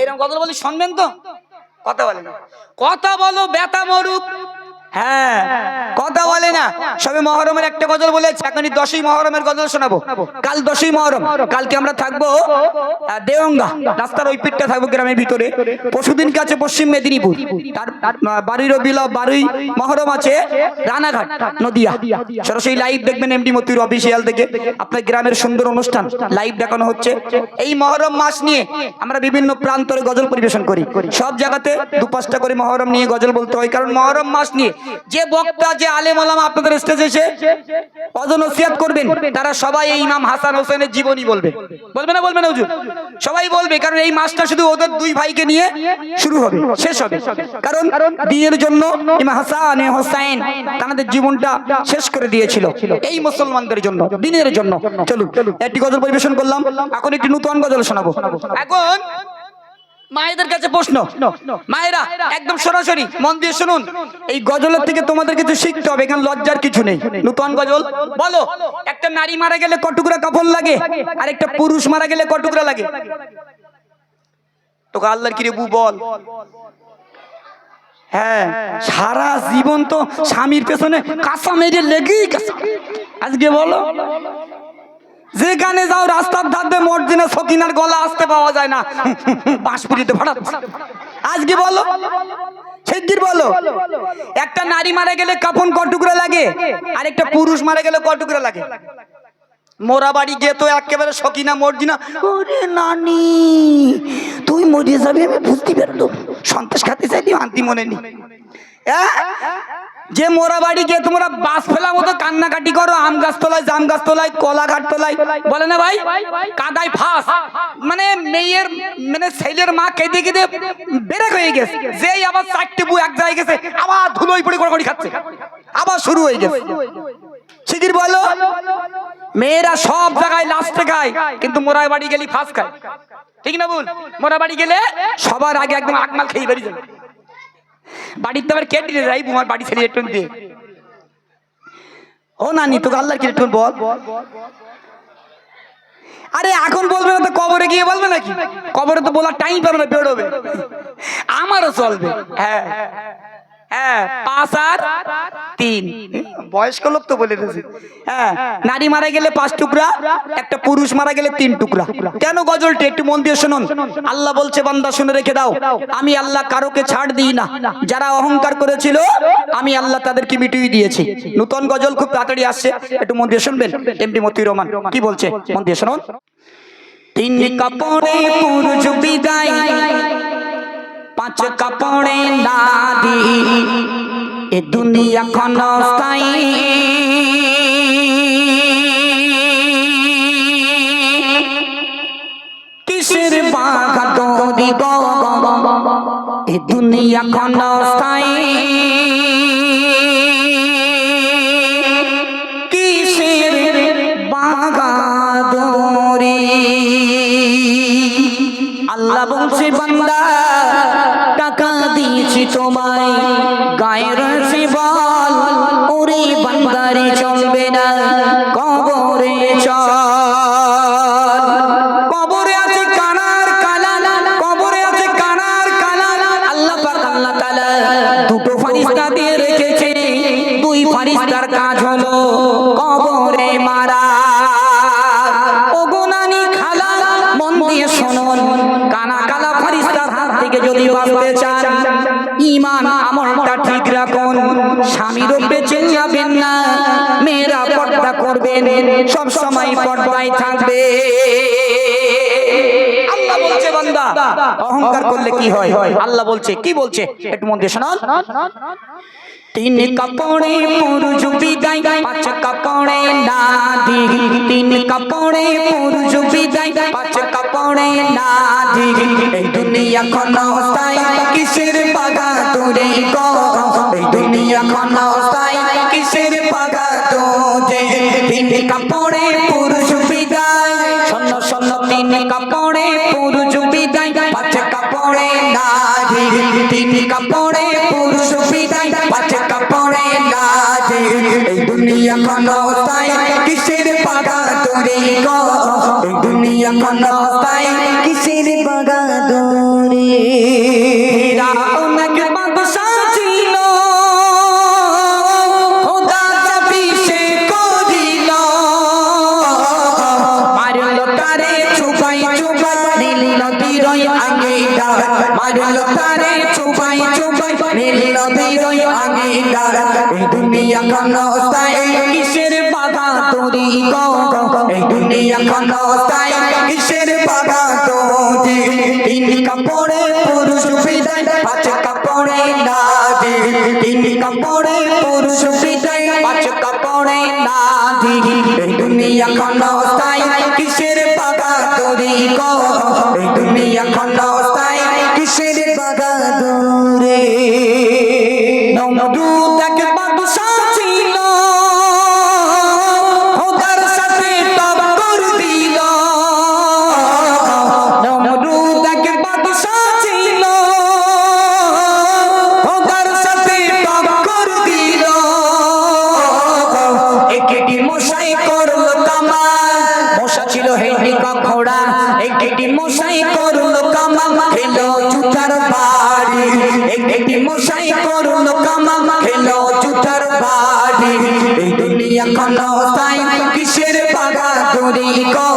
এরকম কথা বলি শুনবেন তো? কথা বলে না। কথা বলো বেতা মরুক। হ্যাঁ কথা বলে না। সবে মহরমের একটা গজল বলেছে এখন দশই মহরমের গজল শোনাবো। কাল দশই মহরম কালকে আমরা থাকব দেওঙ্গা রাস্তার ওই পিঠটা থাকব গ্রামের ভিতরে। পশুদিনকে আছে পশ্চিম মেদিনীপুর। তার বারুই রবিল বারুই মহরম আছে রানাঘাট নদিয়া। সরাসরি লাইভ দেখবেন এমডি মতির অফিসিয়াল থেকে। আপনার গ্রামের সুন্দর অনুষ্ঠান লাইভ দেখানো হচ্ছে। এই মহরম মাস নিয়ে আমরা বিভিন্ন প্রান্তরে গজল পরিবেশন করি। সব জায়গাতে দু পাঁচটা করে মহরম নিয়ে গজল বলতে হয়। কারণ মহরম মাস নিয়ে যে বক্তা, যে আলেম ওলামা আপনাদের স্টেজে এসে অজনসিয়াত করবেন, তারা সবাই এই ইমাম হাসান হোসেনের জীবনী বলবে। বলবে না বলবে না, হুজুর? সবাই বলবে, কারণ এই মাসটা শুধু ওদের দুই ভাইকে নিয়ে শুরু হবে, শেষ হবে। কারণ দিনের জন্য ইমাম হাসান হোসাইন তাদের জীবনটা শেষ করে দিয়েছিল এই মুসলমানদের জন্য, দিনের জন্য। চলুন, একটি গজল পরিবেশন করলাম। এখন একটি নতুন গজল শোনাবো। এখন মায়েদের কাছে প্রশ্ন। মায়েরা, একদম সরাসরি মন দিয়ে শুনুন। এই গজলের থেকে তোমাদের কিছু শিখতে হবে, এখানে লজ্জার কিছু নেই। নতুন গজল, বলো, একটা নারী মারা গেলে কটুকরা কাপড় লাগে আর একটা পুরুষ মারা গেলে কটুকরা লাগে? তোকে আল্লাহর কিরে বু, বল? হ্যাঁ সারা জীবন তো স্বামীর পেছনে কাঁচা মেরে লেগেই গেছে আজকে বলো যেখানে যাও রাস্তার ধারে মর্জিনা সকিনার গলা আসতে পাওয়া যায় না। বাঁশপুরিতে ভাড়া। আজকে বলো? বলো। একটা নারী মারা গেলে কাফন কটুকরা লাগে? আর একটা পুরুষ মারা গেলে কটুকরা লাগে? মোরা বাড়ি গিয়ে তো একেবারে সকিনা মর্জিনা। ওরে নানি, তুই মরিয়ে যাবি আমি বুঝতে পারলাম। সন্তোষ খাতে চাইলি, আন্তি মনে নি? যে মোরা বাড়ি গিয়ে তোমরা বাস ফেলা মতো কান্নাকাটি করো, আম গাছ তোলায়, জাম গাছ তোলায়, কলা ঘাট তোলায়, বলে না ভাই? কাদায় ফাঁস মানে মেয়ের মানে ছেলের মা কেঁদে কেঁদে বেরেক হয়ে গেছে। যেই আবার চারটে বউ এক জায়গায় গেছে, আবার ধুলোই পড়ে গড়গড়ি খাচ্ছে। আবার শুরু হয়ে গেছে। শিগির বলো, মেয়েরা সব জায়গায় লাস্টে খায়, কিন্তু মোরা বাড়ি গেলি ফার্স্ট খায়। ঠিক না বল মোরা বাড়ি গেলে সবার আগে একদম আকমাল খেয়ে বেরিয়ে যাবে। বাড়ির তো আবার কে দিলে? যাই তোমার বাড়ি ছেড়ে একটু দিয়ে ও নানি, তোকে আল্লাহ কি একটু বল? আরে, এখন বলবে না তো কবরে গিয়ে বলবে নাকি? কবরে তো বলার টাইম পাবে না, বেরোবে। আমারও চলবে। হ্যাঁ। হ্যাঁ পাঁচ আর তিন। বয়স্ক লোক তো বলে দিয়েছে। হ্যাঁ নারী মারা গেলে পাঁচ টুকরা একটা পুরুষ মারা গেলে তিন টুকরা। কেন গজলটি একটু মন দিয়ে শুনুন? আল্লাহ বলছে বান্দা শুনে রেখে দাও। আমি আল্লাহ কারোকে ছাড় দিই না। যারা অহংকার করেছিল আমি আল্লাহ তাদেরকে মিটিয়ে দিয়েছি। নতুন গজল খুব তাড়াতাড়ি আসছে। একটু মন দিয়ে শুনবেন? এমডি মতি রহমান কি বলছে? মন দিয়ে শুনুন। তিন কাপড়ে পুরুষ বিদায়। পাঁচ কাপড়ে নাদি এ দুনিয়া ক্ষণস্থায়ী কিসের দৌড়ি গো এ দুনিয়া ক্ষণস্থায়ী কিসের বাঘা দৌড়ি আল্লাহ বলছে, বান্দা তোমায় গায়ের বাঁচতে চান। ইমান আমলটা ঠিক রাখুন। স্বামীরও বেঁচে যাবেন না। মেয়েরা পর্দা করবেন। সব সময় পর্দায় থাকবে। আল্লাহ অহংকার করলে কি হয়? আল্লাহ বলছে, কি বলছে? একটু মন দিয়ে শোনান। তিন কাপড়ে পুরুষ বিদায়, পাঁচ কাপড়ে নাদি তিন কাপড়ে পুরুষ বিদায়, পাঁচ কাপড়ে নাদি এই দুনিয়া ক্ষণস্থায় কিসের পাগা তোরে এই দুনিয়া ক্ষণস্থায় কিসের পাগা তোরে তিন কাপড়ে পুরুষ বিদায় শূন্য শূন্য তিন কাপড়ে পুরুষ বিদায়, পাঁচ কাপড়ে নাদি তিন কাপড়ে পুরুষ দুনিয়া ক্ষণস্থায় কিসের পাগা তোরে গো? দুনিয়া ক্ষণস্থায় কিসের পাগা দূরে? মারল তারে চুপাই চুপাই, নীল এই দুনিয়া ক্ষণস্থায় কিসের বাধা তোরি গো? এই দুনিয়া ক্ষণস্থায় কিসের বাধা তোরি? তিন কাপড়ে পুরুষ বিদায়, পাঁচ কাপড়ে নাদি তিন কাপড়ে পুরুষ বিদায়, পাঁচ কাপড়ে নাদি এই দুনিয়া ক্ষণস্থায় একটি মশাই করল কামাল খেলো জুতার বাড়ি। এই দুনিয়া ক্ষণস্থায় কিসের বাগা দড়ি গো?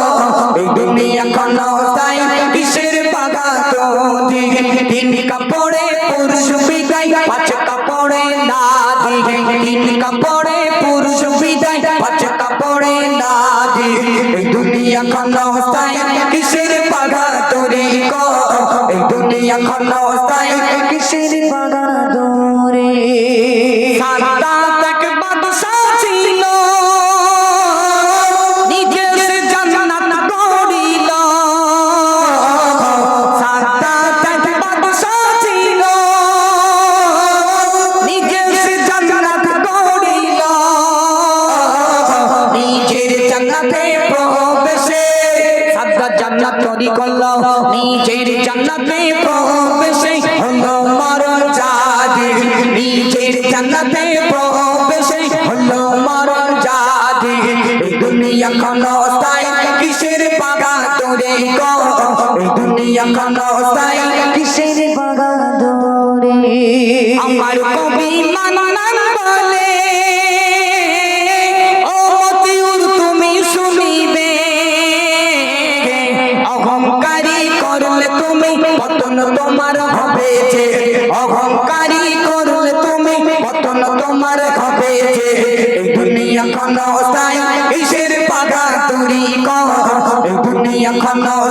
এই দুনিয়া ক্ষণস্থায় কিসের বাগা দড়ি তিন কাপড়ে পুরুষ বিদায় পাঁচ কাপড়ে নাদি তিন কাপড়ে পুরুষ বিদায় পাঁচ কাপড়ে নাদি এই দুনিয়া ক্ষণস্থায় কিসের নিজে সে জান্নাত গড়িল। নিজের জান্নাতে প্রবেশে সাদ্দাত জান্নাত তৈরি করল। নিজের জান্নাতে প্রবেশে হলো মরণ জাদি নিজের জান্নাতে প্রবেশে হলো মরণ জাদি দুনিয়া ক্ষণস্থায় কিসের বাগা তোরে গো দুনিয়া ক্ষণস্থায় কিসের বাগা দূরে আমার কবি মানান বলে কিসের